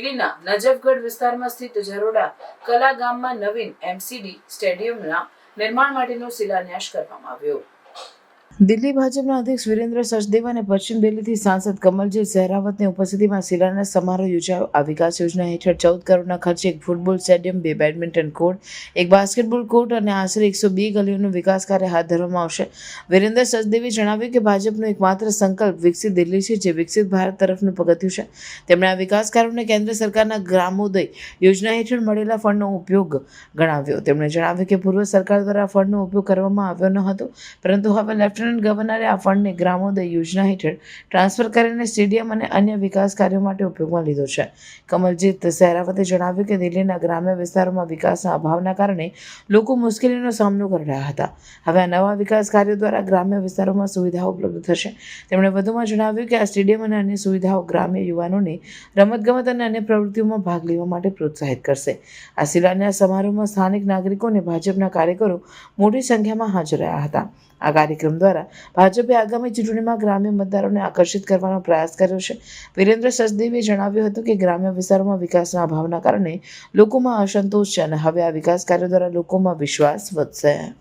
દિલ્હીના નજફગઢ વિસ્તારમાં સ્થિત જરોડા કલા ગામમાં નવીન એમસીડી સ્ટેડિયમના નિર્માણ માટેનો શિલાન્યાસ કરવામાં આવ્યો. દિલ્હી ભાજપના અધ્યક્ષ વિરેન્દ્ર સચદેવ અને પશ્ચિમ દિલ્હીથી સાંસદ કમલજી સહેરાવતની ઉપસ્થિતિમાં શિલાન્યાસ સમારોહ યોજાયો. આ વિકાસ યોજના હેઠળ ચૌદ કરોડના ખર્ચે એક ફૂટબોલ સ્ટેડિયમ, બે બેડમિન્ટન કોર્ટ, એક બાસ્કેટબોલ કોર્ટ અને આશરે એકસો બે ગલીઓનું વિકાસ કાર્ય હાથ ધરવામાં આવશે. વિરેન્દ્ર સચદેવે જણાવ્યું કે ભાજપનો એકમાત્ર સંકલ્પ વિકસિત દિલ્હી છે, જે વિકસિત ભારત તરફનું પગથિયું છે. તેમણે આ વિકાસ કાર્યોને કેન્દ્ર સરકારના ગ્રામોદય યોજના હેઠળ મળેલા ફંડનો ઉપયોગ ગણાવ્યો. તેમણે જણાવ્યું કે પૂર્વ સરકાર દ્વારા ફંડનો ઉપયોગ કરવામાં આવ્યો ન હતો, પરંતુ હવે લેફ્ટનન્ટ ગવર્નરે આ ફંડને ગ્રામોદય યોજના હેઠળ ટ્રાન્સફર કરીને સ્ટેડિયમ અને અન્ય વિકાસ કાર્યો માટે ઉપયોગમાં લીધો છે. કમલજીત સહેરાવતે જણાવ્યું કે દિલ્હીના ગ્રામ્ય વિસ્તારોમાં વિકાસના અભાવના કારણે લોકો મુશ્કેલીનો સામનો કરી રહ્યા હતા. હવે આ નવા વિકાસ કાર્યો દ્વારા ગ્રામ્ય વિસ્તારોમાં સુવિધાઓ ઉપલબ્ધ થશે. તેમણે વધુમાં જણાવ્યું કે આ સ્ટેડિયમ અને અન્ય સુવિધાઓ ગ્રામ્ય યુવાનોને રમતગમત અને અન્ય પ્રવૃત્તિઓમાં ભાગ લેવા માટે પ્રોત્સાહિત કરશે. આ શિલાન્યાસ સમારોહમાં સ્થાનિક નાગરિકો અને ભાજપના કાર્યકરો મોટી સંખ્યામાં હાજર રહ્યા હતા. આ કાર્યક્રમ દ્વારા ભાજપે આગામી ચૂંટણીમાં ગ્રામ્ય મતદારોને આકર્ષિત કરવાનો પ્રયાસ કર્યો છે. વિરેન્દ્ર સચદેવે જણાવ્યું હતું કે ગ્રામ્ય વિસ્તારોમાં વિકાસના અભાવના કારણે લોકોમાં અસંતોષ છે અને હવે આ વિકાસ કાર્યો દ્વારા લોકોમાં વિશ્વાસ વધશે.